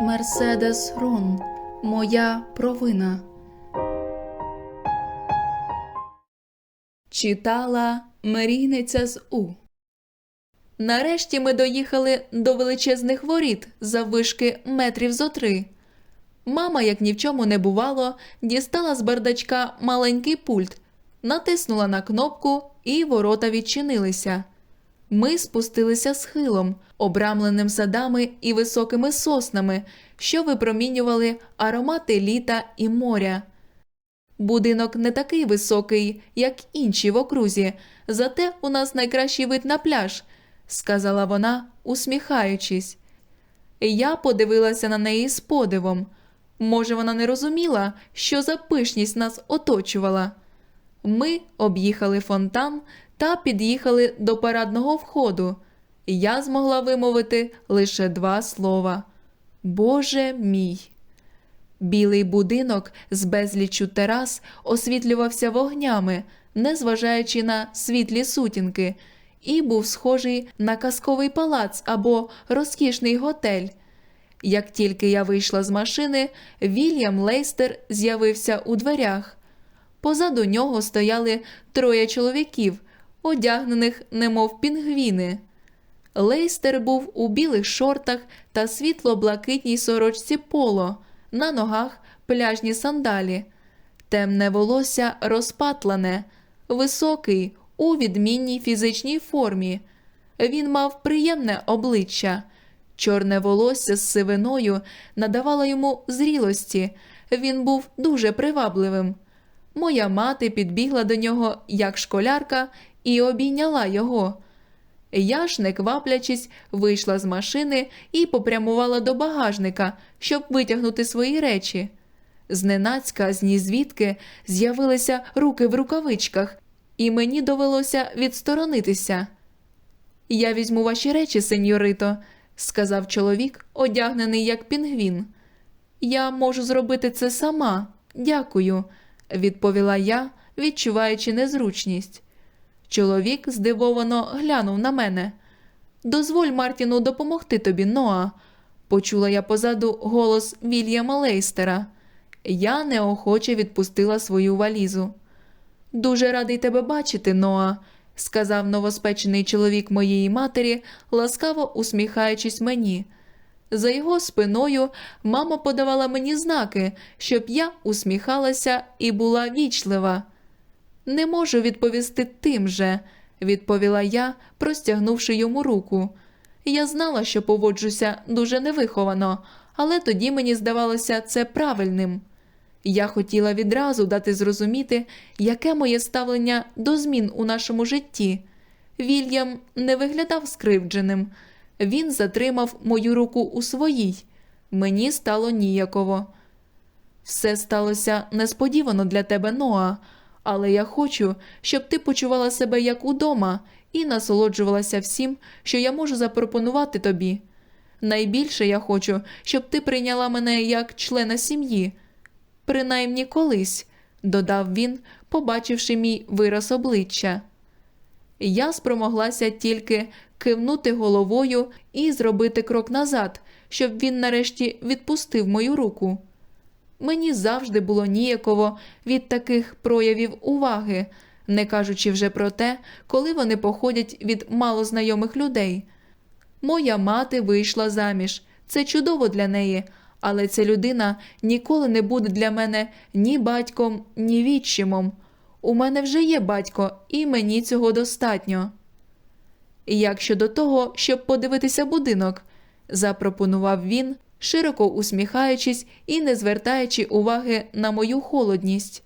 Мерседес Рон. Моя провина. Читала Мрійниця з У. Нарешті ми доїхали до величезних воріт заввишки метрів зо три. Мама, як ні в чому не бувало, дістала з бардачка маленький пульт, натиснула на кнопку, і ворота відчинилися. Ми спустилися схилом, обрамленим садами і високими соснами, що випромінювали аромати літа і моря. Будинок не такий високий, як інші в окрузі, зате у нас найкращий вид на пляж, сказала вона, усміхаючись. Я подивилася на неї з подивом. Може, вона не розуміла, що за пишність нас оточувала. Ми об'їхали фонтан та під'їхали до парадного входу. і Я змогла вимовити лише два слова Боже мій. Білий будинок з безліччю терас освітлювався вогнями, незважаючи на світлі сутінки, і був схожий на казковий палац або розкішний готель. Як тільки я вийшла з машини, Вільям Лейстер з'явився у дверях. Позаду нього стояли троє чоловіків, одягнених немов пінгвіни. Лейстер був у білих шортах та світло-блакитній сорочці поло, на ногах пляжні сандалі, темне волосся розпатлане, високий у відмінній фізичній формі. Він мав приємне обличчя. Чорне волосся з сивиною надавало йому зрілості. Він був дуже привабливим. Моя мати підбігла до нього як школярка і обійняла його. Я ж, не кваплячись, вийшла з машини і попрямувала до багажника, щоб витягнути свої речі. Зненацька, з нізвідки з'явилися руки в рукавичках, і мені довелося відсторонитися. Я візьму ваші речі, сеньорито, сказав чоловік, одягнений як пінгвін. Я можу зробити це сама. Дякую, відповіла я, відчуваючи незручність. Чоловік здивовано глянув на мене. Дозволь Мартіну допомогти тобі, Ноа, почула я позаду голос Вільяма Лейстера. Я неохоче відпустила свою валізу. Дуже радий тебе бачити, Ноа, сказав новоспечений чоловік моєї матері, ласкаво усміхаючись мені. За його спиною мама подавала мені знаки, щоб я усміхалася і була вічлива. Не можу відповісти тим же, відповіла я, простягнувши йому руку. Я знала, що поводжуся дуже невиховано, але тоді мені здавалося це правильним. Я хотіла відразу дати зрозуміти, яке моє ставлення до змін у нашому житті. Вільям не виглядав скривдженим. Він затримав мою руку у своїй. Мені стало ніяково. Все сталося несподівано для тебе, Ноа, але я хочу, щоб ти почувала себе як удома і насолоджувалася всім, що я можу запропонувати тобі. Найбільше я хочу, щоб ти прийняла мене як члена сім'ї, принаймні колись, додав він, побачивши мій вираз обличчя. Я спромоглася тільки кивнути головою і зробити крок назад, щоб він нарешті відпустив мою руку. Мені завжди було ніяково від таких проявів уваги, не кажучи вже про те, коли вони походять від малознайомих людей. Моя мати вийшла заміж, це чудово для неї, але ця людина ніколи не буде для мене ні батьком, ні відчимом. У мене вже є батько, і мені цього достатньо. Як щодо того, щоб подивитися будинок, запропонував він, широко усміхаючись і не звертаючи уваги на мою холодність.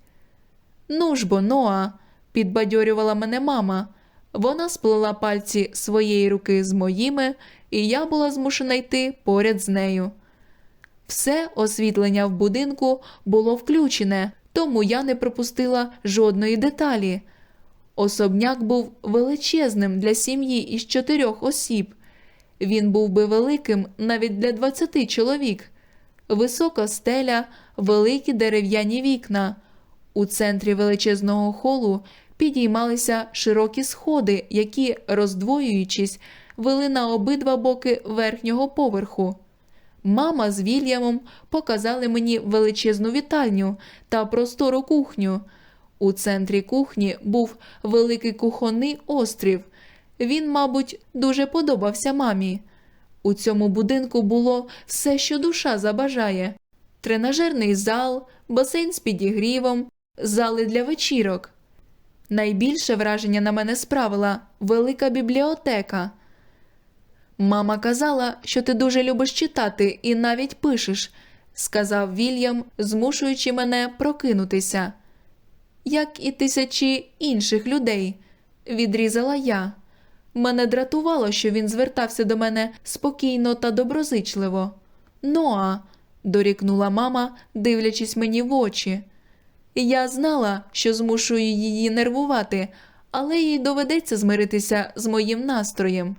Ну ж бо, Ноа, підбадьорювала мене мама. Вона сплела пальці своєї руки з моїми, і я була змушена йти поряд з нею. Все освітлення в будинку було включене, тому я не пропустила жодної деталі. Особняк був величезним для сім'ї із чотирьох осіб. Він був би великим навіть для двадцяти чоловік. Висока стеля, великі дерев'яні вікна. У центрі величезного холу підіймалися широкі сходи, які, роздвоюючись, вели на обидва боки верхнього поверху. Мама з Вільямом показали мені величезну вітальню та простору кухню. У центрі кухні був великий кухонний острів. Він, мабуть, дуже подобався мамі. У цьому будинку було все, що душа забажає: тренажерний зал, басейн з підігрівом, зали для вечірок. Найбільше враження на мене справила велика бібліотека. Мама казала, що ти дуже любиш читати і навіть пишеш, сказав Вільям, змушуючи мене прокинутися. Як і тисячі інших людей, відрізала я. Мене дратувало, що він звертався до мене спокійно та доброзичливо. Ноа, дорікнула мама, дивлячись мені в очі. Я знала, що змушую її нервувати, але їй доведеться змиритися з моїм настроєм.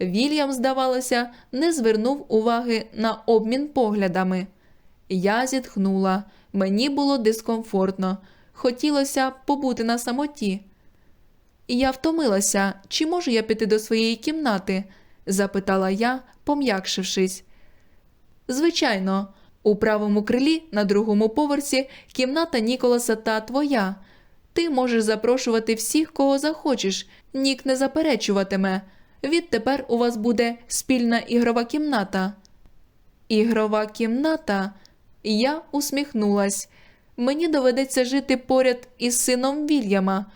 Вільям, здавалося, не звернув уваги на обмін поглядами. Я зітхнула, мені було дискомфортно, хотілося побути на самоті. Я втомилася, чи можу я піти до своєї кімнати? запитала я, пом'якшившись. Звичайно, у правому крилі на другому поверсі кімната Ніколаса та твоя. Ти можеш запрошувати всіх, кого захочеш, нік не заперечуватиме. Відтепер у вас буде спільна ігрова кімната. Ігрова кімната? Я усміхнулась. Мені доведеться жити поряд із сином Вільяма.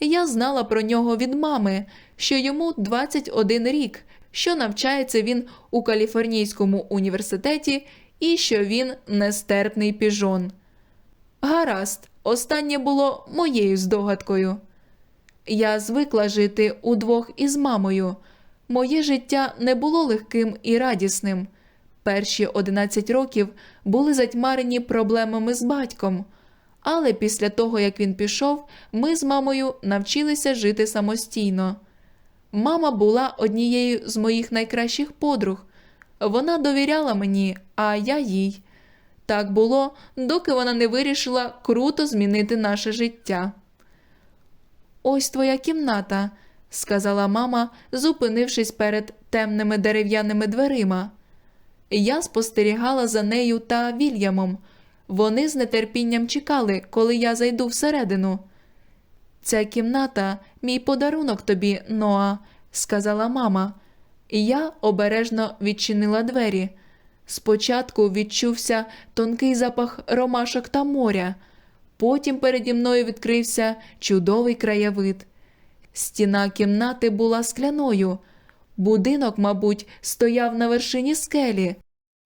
Я знала про нього від мами, що йому 21 рік, що навчається він у Каліфорнійському університеті і що він нестерпний піжон. Гаразд, останнє було моєю здогадкою. Я звикла жити удвох із мамою. Моє життя не було легким і радісним. Перші 11 років були затьмарені проблемами з батьком. Але після того, як він пішов, ми з мамою навчилися жити самостійно. Мама була однією з моїх найкращих подруг. Вона довіряла мені, а я їй. Так було, доки вона не вирішила круто змінити наше життя. Ось твоя кімната, сказала мама, зупинившись перед темними дерев'яними дверима. Я спостерігала за нею та Вільямом. Вони з нетерпінням чекали, коли я зайду всередину. Ця кімната мій подарунок тобі, Ноа, сказала мама. І я обережно відчинила двері. Спочатку відчувся тонкий запах ромашок та моря, потім переді мною відкрився чудовий краєвид. Стіна кімнати була скляною. Будинок, мабуть, стояв на вершині скелі.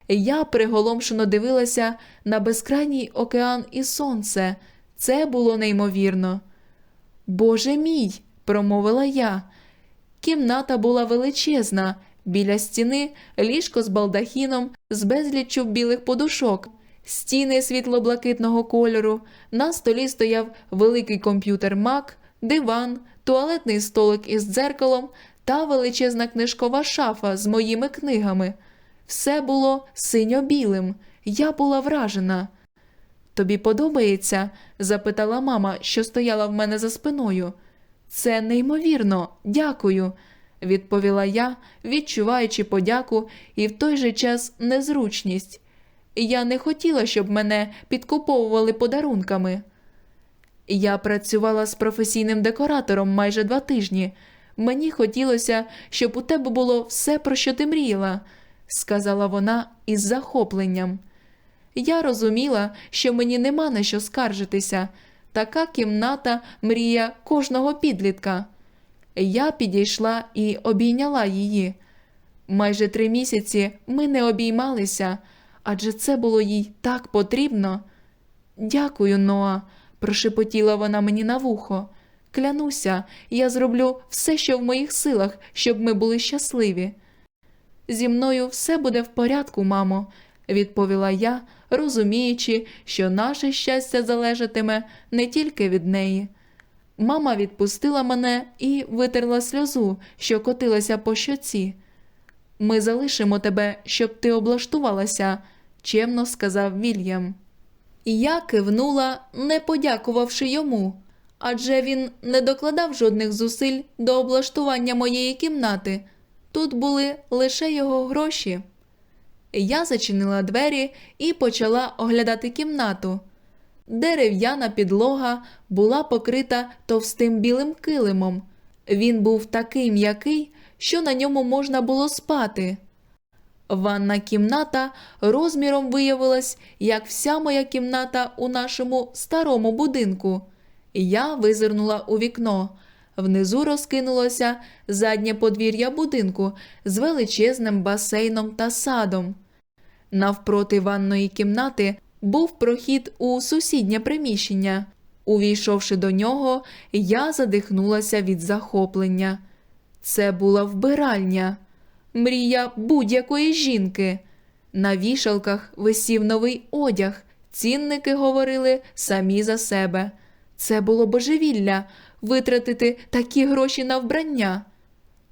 Я приголомшено дивилася на безкрайній океан і сонце. Це було неймовірно. Боже мій, промовила я. Кімната була величезна, біля стіни ліжко з балдахіном, з безліччю білих подушок, стіни світло-блакитного кольору, на столі стояв великий комп'ютер Mac, диван, туалетний столик із дзеркалом та величезна книжкова шафа з моїми книгами. Все було синьо-білим, я була вражена. Тобі подобається? запитала мама, що стояла в мене за спиною. Це неймовірно, дякую, відповіла я, відчуваючи подяку і в той же час незручність. Я не хотіла, щоб мене підкуповували подарунками. Я працювала з професійним декоратором майже два тижні. Мені хотілося, щоб у тебе було все, про що ти мріяла, сказала вона із захопленням. Я розуміла, що мені нема на що скаржитися. Така кімната мрія кожного підлітка. Я підійшла і обійняла її. Майже три місяці ми не обіймалися, адже це було їй так потрібно. Дякую, Ноа, прошепотіла вона мені на вухо. Клянуся, я зроблю все, що в моїх силах, щоб ми були щасливі. Зі мною все буде в порядку, мамо, відповіла я, розуміючи, що наше щастя залежатиме не тільки від неї. Мама відпустила мене і витерла сльозу, що котилася по щоці. Ми залишимо тебе, щоб ти облаштувалася, чемно сказав Вільям. Я кивнула, не подякувавши йому, адже він не докладав жодних зусиль до облаштування моєї кімнати. Тут були лише його гроші. Я зачинила двері і почала оглядати кімнату. Дерев'яна підлога була покрита товстим білим килимом. Він був такий м'який, що на ньому можна було спати. Ванна кімната розміром виявилась, як вся моя кімната у нашому старому будинку. Я визирнула у вікно. Внизу розкинулося заднє подвір'я будинку з величезним басейном та садом. Навпроти ванної кімнати був прохід у сусіднє приміщення. Увійшовши до нього, я задихнулася від захоплення. Це була вбиральня, мрія будь-якої жінки. На вішалках висів новий одяг. Цінники говорили самі за себе. Це було божевілля витратити такі гроші на вбрання.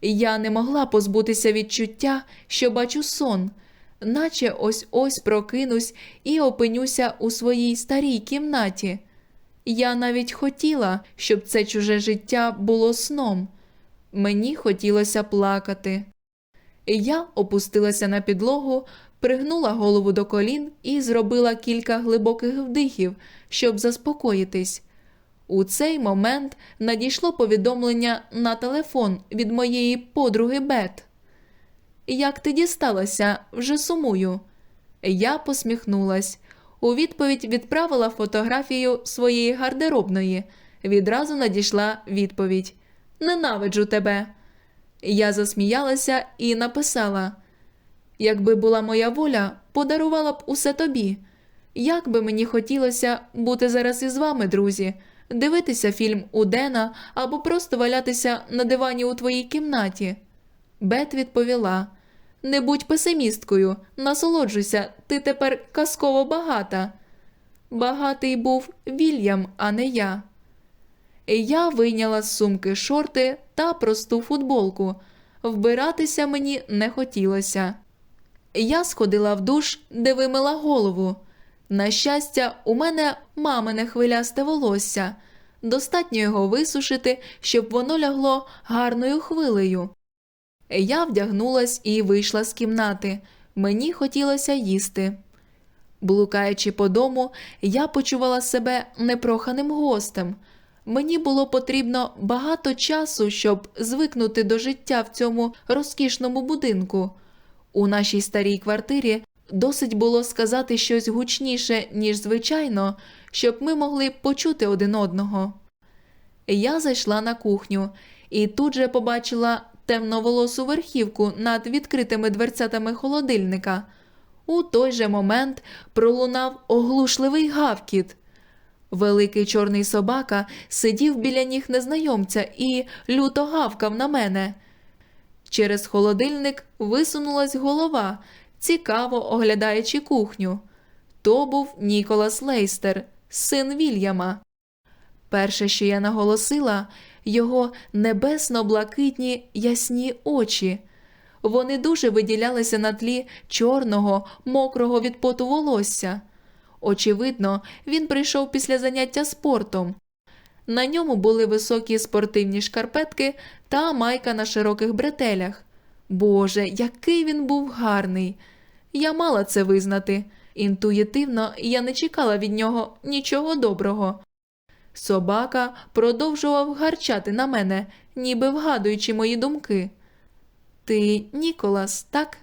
Я не могла позбутися відчуття, що бачу сон, наче ось ось прокинусь і опинюся у своїй старій кімнаті. Я навіть хотіла, щоб це чуже життя було сном. Мені хотілося плакати. Я опустилася на підлогу, пригнула голову до колін і зробила кілька глибоких вдихів, щоб заспокоїтись. У цей момент надійшло повідомлення на телефон від моєї подруги Бет. Як ти дісталася, вже сумую. Я посміхнулась. У відповідь відправила фотографію своєї гардеробної. Відразу надійшла відповідь: Ненавиджу тебе. Я засміялася і написала: Якби була моя воля, подарувала б усе тобі. Як би мені хотілося бути зараз із вами, друзі, дивитися фільм у Дена або просто валятися на дивані у твоїй кімнаті. Бет відповіла: Не будь песимісткою, насолоджуйся, ти тепер казково багата. Багатий був Вільям, а не я. Я вийняла з сумки шорти та просту футболку. Вбиратися мені не хотілося. Я сходила в душ, де вимила голову. На щастя, у мене мамине хвилясте волосся. Достатньо його висушити, щоб воно лягло гарною хвилею. Я вдягнулась і вийшла з кімнати. Мені хотілося їсти. Блукаючи по дому, я почувала себе непроханим гостем. Мені було потрібно багато часу, щоб звикнути до життя в цьому розкішному будинку. У нашій старій квартирі досить було сказати щось гучніше, ніж звичайно, щоб ми могли почути один одного. Я зайшла на кухню і тут же побачила темноволосу верхівку над відкритими дверцятами холодильника. У той же момент пролунав оглушливий гавкіт. Великий чорний собака сидів біля ніг незнайомця і люто гавкав на мене. Через холодильник висунулась голова, цікаво оглядаючи кухню. То був Ніколас Лейстер, син Вільяма. Перше, що я наголосила, його небесно-блакитні ясні очі. Вони дуже виділялися на тлі чорного, мокрого від поту волосся. Очевидно, він прийшов після заняття спортом. На ньому були високі спортивні шкарпетки та майка на широких бретелях. Боже, який він був гарний! Я мала це визнати. Інтуїтивно я не чекала від нього нічого доброго. Собака продовжував гарчати на мене, ніби вгадуючи мої думки. Ти Ніколас, так?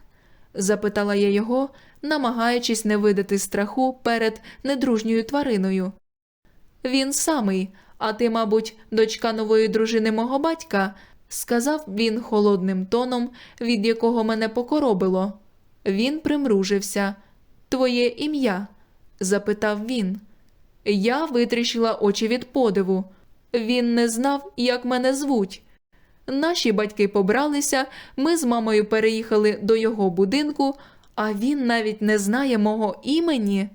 запитала я його, намагаючись не видати страху перед недружньою твариною. Він самий, а ти, мабуть, дочка нової дружини мого батька, сказав він холодним тоном, від якого мене покоробило. Він примружився. Твоє ім'я? запитав він. Я витріщила очі від подиву. Він не знав, як мене звуть. Наші батьки побралися, ми з мамою переїхали до його будинку, а він навіть не знає мого імені.